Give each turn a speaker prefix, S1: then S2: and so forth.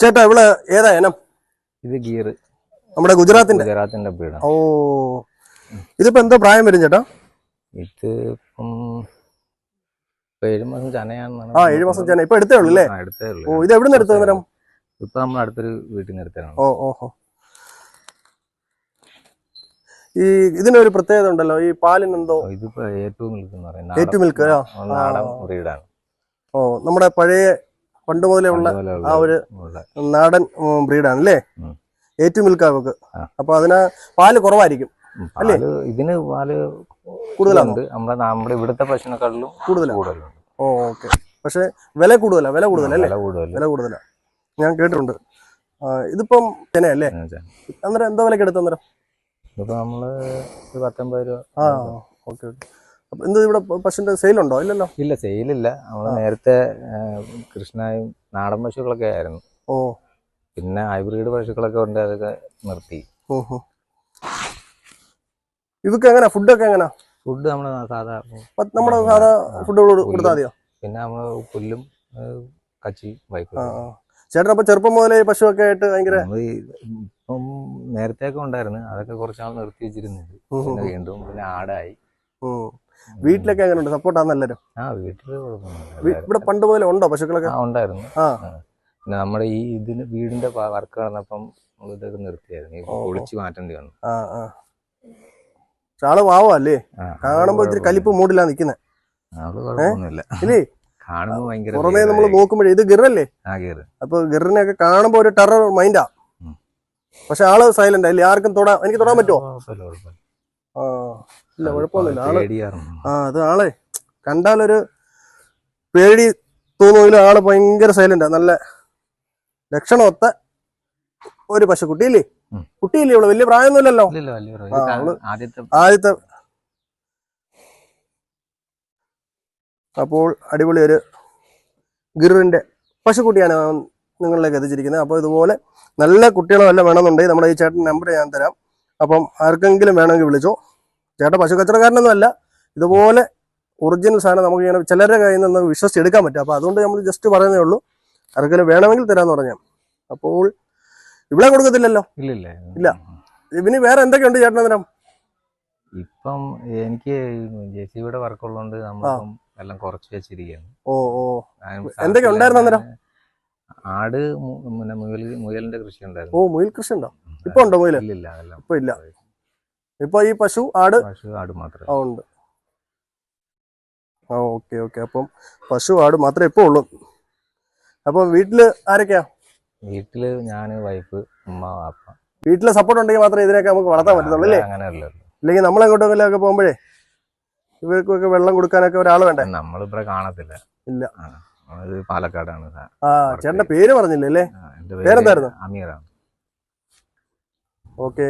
S1: ചേട്ടാ ഇവിടെ ഏതാ ഇനം?
S2: ഇത് ഗിയർ.
S1: നമ്മുടെ ഗുജറാത്തിന്റെ?
S2: ഗുജറാത്തിന്റെ ബ്രീഡാണ്
S1: ഓ ഇതിപ്പോ എന്തോ പ്രായം വരും ചേട്ടാ?
S2: ഇത് ഇപ്പം ഇപ്പൊ ഏഴ് മാസം ചനയാണെന്നാണ്
S1: ആ ഏഴ് മാസം ചേന ഇപ്പൊ എടുത്തേ ഉള്ളൂ അല്ലേ?
S2: ആ, എടുത്തേ ഉള്ളൂ.
S1: ഓ ഇത് എവിടെ നിന്ന് അന്നേരം
S2: ഇപ്പൊ നമ്മൾ അടുത്തൊരു വീട്ടിൽ നിന്ന് എടുത്തതാണ്.
S1: ഓ ഓഹോ ഈ ഇതിനൊരു പ്രത്യേകത ഉണ്ടല്ലോ ഈ പാലിന് എന്തോ?
S2: ഇതിപ്പോ ഏറ്റവും മിൽക്ക് എന്ന് പറയും.
S1: ഏറ്റു മിൽക്ക്.
S2: ബ്രീഡാണ്
S1: ഓ നമ്മുടെ പഴയ പണ്ട് മുതലേ ഉള്ള ആ ഒരു നാടൻ ബ്രീഡാണ് അല്ലേ ഏറ്റവും
S2: മിൽക്കാവക്ക്.
S1: അപ്പൊ അതിന് പാൽ കുറവായിരിക്കും അല്ലേ?
S2: ഇതിന് പാൽ
S1: കൂടുതലാണ്?
S2: ഉണ്ട്. നമ്മുടെ നമ്മുടെ ഇവിടുത്തെ പശുവിനെക്കാട്ടിലും
S1: കൂടുതലാണ്?
S2: കൂടുതലുണ്ട്.
S1: ഓക്കെ. പക്ഷെ വില കൂടുതലാ വില കൂടുതലല്ലേ
S2: വില
S1: കൂടുതല. ഞാൻ കേട്ടിട്ടുണ്ട്. ഇതിപ്പം ചെനയല്ലേ? അന്നേരം എന്തോ വിലക്കെടുത്തു അന്നേരം
S2: ഇപ്പൊ നമ്മൾ പത്തൊമ്പത് രൂപ
S1: ആ ഓക്കെ ഓക്കെ. എന്ത് ഇവിടെ പശുവിന്റെ സെയിലുണ്ടോ? ഇല്ലല്ലോ.
S2: ഇല്ല സെയിലില്ല. നമ്മൾ നേരത്തെ കൃഷ്ണായും നാടൻ പശുക്കളൊക്കെ ആയിരുന്നു.
S1: ഓ.
S2: പിന്നെ ഹൈബ്രിഡ് പശുക്കളൊക്കെ ഉണ്ട് അതൊക്കെ നിർത്തി.
S1: ഓഹോ. ഇതൊക്കെ എങ്ങനാ? ഫുഡൊക്കെ എങ്ങനാ?
S2: ഫുഡ് നമ്മൾ സാധാ
S1: നമ്മുടെ സാധാ ഫുഡ് കൊടുത്താൽ മതിയോ?
S2: പിന്നെ നമ്മൾ പുല്ലും കച്ചി വൈക്കും
S1: ചേട്ടൻ അപ്പൊ ചെറുപ്പം മുതലേ പശുവൊക്കെ ആയിട്ട് ഭയങ്കര
S2: ഇപ്പം നേരത്തെ ഒക്കെ ഉണ്ടായിരുന്നു. അതൊക്കെ കുറച്ചാൾ നിർത്തി
S1: ഉം,
S2: വീണ്ടും പിന്നെ ആടായി.
S1: വീട്ടിലൊക്കെ അങ്ങനെ സപ്പോർട്ടാണ് എല്ലാവരും
S2: ആ
S1: വീട്ടിൽ. ഇവിടെ പണ്ട് മുതലേ ഉണ്ടോ പശുക്കളൊക്കെ?
S2: ഉണ്ടായിരുന്നു.
S1: ആ.
S2: പിന്നെ നമ്മുടെ ഈ ഇതിന് വീടിന്റെ വർക്ക് നടന്നപ്പം ഇതൊക്കെ നിർത്തിയായിരുന്നു. പൊളിച്ച് മാറ്റേണ്ടി വന്നു.
S1: ആൾ
S2: പാവല്ലേ
S1: കാണുമ്പോ ഇത്തിരി കലിപ്പ് മൂടില്ല നിക്കുന്നെ. ഇല്ലേ? പുറമേ നമ്മൾ. നോക്കുമ്പോഴേ ഇത് ഗിറല്ലേ അപ്പൊ ഗിറിനെയൊക്കെ കാണുമ്പോ ഒരു ടെറർ മൈൻഡാ. പക്ഷെ ആൾ സൈലന്റ് അല്ലേ ആർക്കും തൊടാ എനിക്ക് തൊടാൻ പറ്റുമോ. ആ. ഇല്ല കുഴപ്പമൊന്നുമില്ല.
S2: ആൾ
S1: ആ അത് ആളെ കണ്ടാലൊരു പേടി തോന്നുമെങ്കിലും ആൾ ഭയങ്കര സൈലന്റാ നല്ല ലക്ഷണമൊത്ത ഒരു പശുക്കുട്ടി ഇല്ലേ. കുട്ടിയില്ലേ ഇവിടെ? വലിയ പ്രായമൊന്നുമില്ലല്ലോ.
S2: ആദ്യത്തെ
S1: അപ്പോൾ അടിപൊളി ഒരു ഗിറിന്റെ പശുക്കുട്ടിയാണ് നിങ്ങളിലേക്ക് എത്തിച്ചിരിക്കുന്നത്. അപ്പോൾ ഇതുപോലെ നല്ല കുട്ടികളോ വല്ല വേണമെന്നുണ്ടെങ്കിൽ നമ്മുടെ ഈ ചേട്ടൻ നമ്പർ ഞാൻ തരാം. അപ്പം ആർക്കെങ്കിലും വേണമെങ്കിൽ വിളിച്ചോ. ചേട്ടൻ പശു കച്ചവടക്കാരനൊന്നും അല്ല ഇതുപോലെ ഒറിജിനൽ സാധനം നമുക്ക് ഇങ്ങനെ ചിലരുടെ കയ്യിൽ നിന്ന് വിശ്വസിച്ചെടുക്കാൻ പറ്റും. അപ്പോൾ അതുകൊണ്ട് നമ്മൾ ജസ്റ്റ് പറയുന്നേ ഉള്ളൂ. ആർക്കെങ്കിലും വേണമെങ്കിൽ തരാമെന്ന് പറഞ്ഞാൽ അപ്പോൾ ഇവിടെ കൊടുക്കത്തില്ലല്ലോ?
S2: ഇല്ല
S1: ഇല്ല. ഇവന് വേറെ എന്തൊക്കെയുണ്ട് ചേട്ടൻ അന്നേരം?
S2: ഇപ്പം എനിക്ക് ജെ സി ബിയുടെ വർക്ക് ഉള്ളതുകൊണ്ട് നമ്മളിപ്പം എല്ലാം കുറച്ച് വെച്ചിരിക്കുകയാണ്.
S1: ഓ ഓ. എന്തൊക്കെ ഉണ്ടായിരുന്നു അന്നേരം?
S2: ആട് പിന്നെ മുയൽ മുയലിന്റെ കൃഷി ഉണ്ടായിരുന്നു
S1: ഓ മുയൽ കൃഷി ഉണ്ടോ ഇപ്പൊ ഉണ്ടോ
S2: മുയൽ ഇല്ല
S1: ഇപ്പൊ ഇല്ല. ഇപ്പൊ ഈ പശു ആട്
S2: ആട് മാത്രമേ
S1: ഉണ്ട്. ആ ഓക്കെ ഓക്കെ. അപ്പം പശു ആട് മാത്രമേ ഇപ്പൊ ഉള്ളൂ. അപ്പം വീട്ടിൽ ആരൊക്കെയാ?
S2: വീട്ടിൽ ഞാൻ വൈഫ് ഉമ്മ വാപ്പ.
S1: വീട്ടിലെ സപ്പോർട്ട് ഉണ്ടെങ്കിൽ മാത്രമേ ഇതിനൊക്കെ നമുക്ക് വളർത്താൻ പറ്റത്തുള്ളൂ അല്ലേ
S2: അങ്ങനെയല്ലോ.
S1: ഇല്ലെങ്കിൽ നമ്മൾ എങ്ങോട്ടെങ്കിലൊക്കെ പോകുമ്പോഴേ ഇവർക്കൊക്കെ വെള്ളം കൊടുക്കാനൊക്കെ ഒരാൾ വേണ്ടേ?
S2: നമ്മളിവിടെ കാണത്തില്ല.
S1: ഇല്ല.
S2: പാലക്കാടാണ്.
S1: ആ ചേട്ടന്റെ പേര് പറഞ്ഞില്ലേ അല്ലേ? പേരെന്തായിരുന്നു?
S2: അമീറാണ്.
S1: ഓക്കെ.